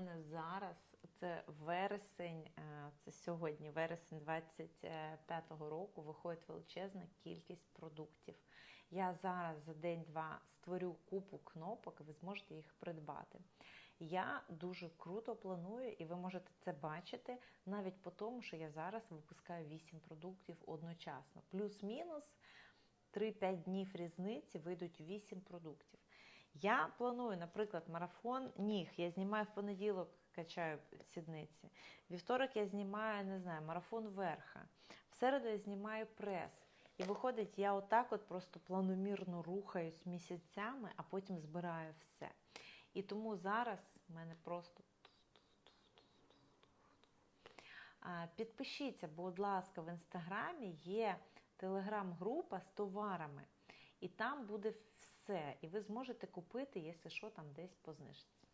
мене зараз це вересень, е, це сьогодні, вересень 25-го року, виходить величезна кількість продуктів. Я зараз за день-два створю купу кнопок, і ви зможете їх придбати. Я дуже круто планую, і ви можете це бачити навіть по тому, що я зараз випускаю 8 продуктів одночасно. Плюс-мінус 3-5 днів різниці вийдуть 8 продуктів. Я планую, наприклад, марафон ніг. Я знімаю в понеділок, качаю сідниці. Вівторок я знімаю, не знаю, марафон верха. В середу я знімаю прес. І виходить, я отак от просто планомірно рухаюсь місяцями, а потім збираю все. І тому зараз в мене просто. Підпишіться, будь ласка, в інстаграмі є телеграм-група з товарами. І там буде все. І ви зможете купити, якщо що, там десь по знижці.